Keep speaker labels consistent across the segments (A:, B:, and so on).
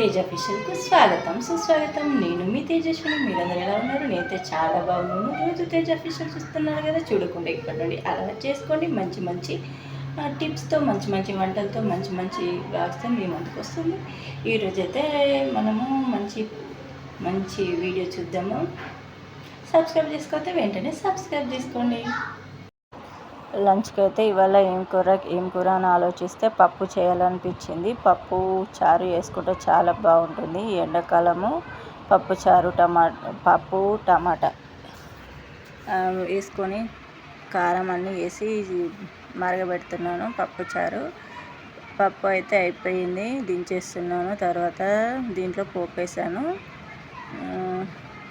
A: తేజ ఫిషల్కు స్వాగతం. సుస్వాగతం. నేను మీ తేజస్విని. మీరందరూ ఎలా ఉన్నారు? నేనైతే చాలా బాగున్నాను. రోజు తేజ ఫిషల్ చూస్తున్నారు కదా? చూడకుండా ఇక్కడి నుండి అలా చేసుకోండి. మంచి మంచి టిప్స్తో మంచి మంచి వంటలతో మంచి మంచి బ్లాగ్స్తో మీ ముందుకు వస్తుంది. ఈరోజైతే మనము మంచి మంచి వీడియో చూద్దాము. సబ్స్క్రైబ్ చేసుకోతే వెంటనే సబ్స్క్రైబ్ చేసుకోండి. లంచ్కి అయితే ఇవాళ ఏం కూర ఏం కూర అని ఆలోచిస్తే పప్పు చేయాలనిపించింది. పప్పు చారు వేసుకుంటే చాలా బాగుంటుంది. ఈ ఎండాకాలము పప్పు చారు టమాటా పప్పు టమాటా వేసుకొని కారం అన్నీ వేసి మరగబెడుతున్నాను. పప్పు చారు పప్పు అయితే అయిపోయింది. దించేస్తున్నాను. తర్వాత దీంట్లో పోపు వేసాను ఆ,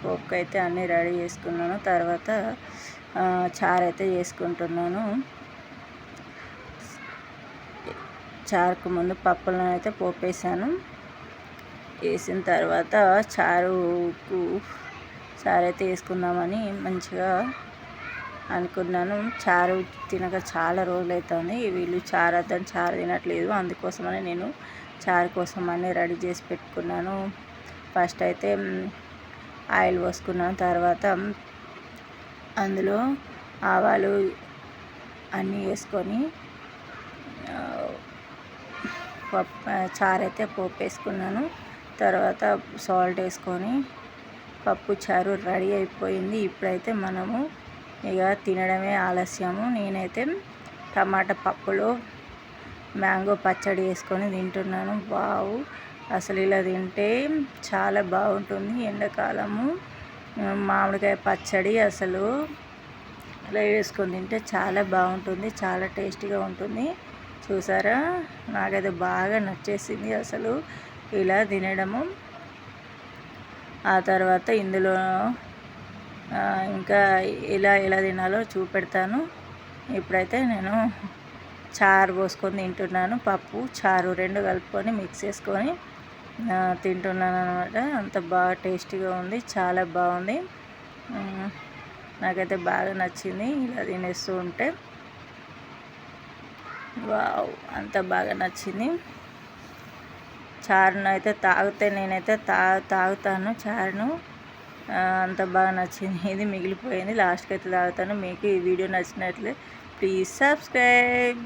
A: పోపుకి అయితే అన్నీ రెడీ చేసుకున్నాను. తర్వాత చారు అయితే చేసుకుంటున్నాను. చారుకు ముందు పప్పులను అయితే పోపేశాను. వేసిన తర్వాత చారుకు చారు అయితే వేసుకుందామని మంచిగా అనుకున్నాను. చారు తినక చాలా రోజులు అవుతుంది వీళ్ళు చారు వద్దని చారు తినట్లేదు. అందుకోసమని నేను చారు కోసం అన్నీ రెడీ చేసి పెట్టుకున్నాను. ఫస్ట్ అయితే ఆయిల్ పోసుకున్నాను తర్వాత అందులో ఆవాలు అన్నీ వేసుకొని పప్పు చారు అయితే పోపు వేసుకున్నాను. తర్వాత సాల్ట్ వేసుకొని పప్పు చారు రెడీ అయిపోయింది. ఇప్పుడైతే మనము ఇక తినడమే ఆలస్యము. నేనైతే టమాటా పప్పులో మ్యాంగో పచ్చడి వేసుకొని తింటున్నాను. బావు అసలు ఇలా తింటే చాలా బాగుంటుంది ఎండాకాలము. మామిడికాయ పచ్చడి అసలు. ఇలా వేసుకొని తింటే చాలా బాగుంటుంది చాలా టేస్టీగా ఉంటుంది. చూసారా? నాకైతే బాగా నచ్చేసింది అసలు ఇలా తినడము. ఆ తర్వాత ఇందులో ఇంకా ఇలా ఎలా తినాలో చూపెడతాను. ఇప్పుడైతే నేను చారు పోసుకొని తింటున్నాను. పప్పు చారు రెండు కలుపుకొని మిక్స్ చేసుకొని తింటున్నాను అనమాట అంత బాగా టేస్టీగా ఉంది చాలా బాగుంది. నాకైతే బాగా నచ్చింది ఇలా తినేస్తూ ఉంటే. వావ్ అంత బాగా నచ్చింది. చారును అయితే తాగితే నేనైతే తా తాగుతాను చారును. అంత బాగా నచ్చింది ఇది మిగిలిపోయింది. లాస్ట్కి అయితే తాగుతాను. మీకు ఈ వీడియో నచ్చినట్లే ప్లీజ్ సబ్స్క్రైబ్.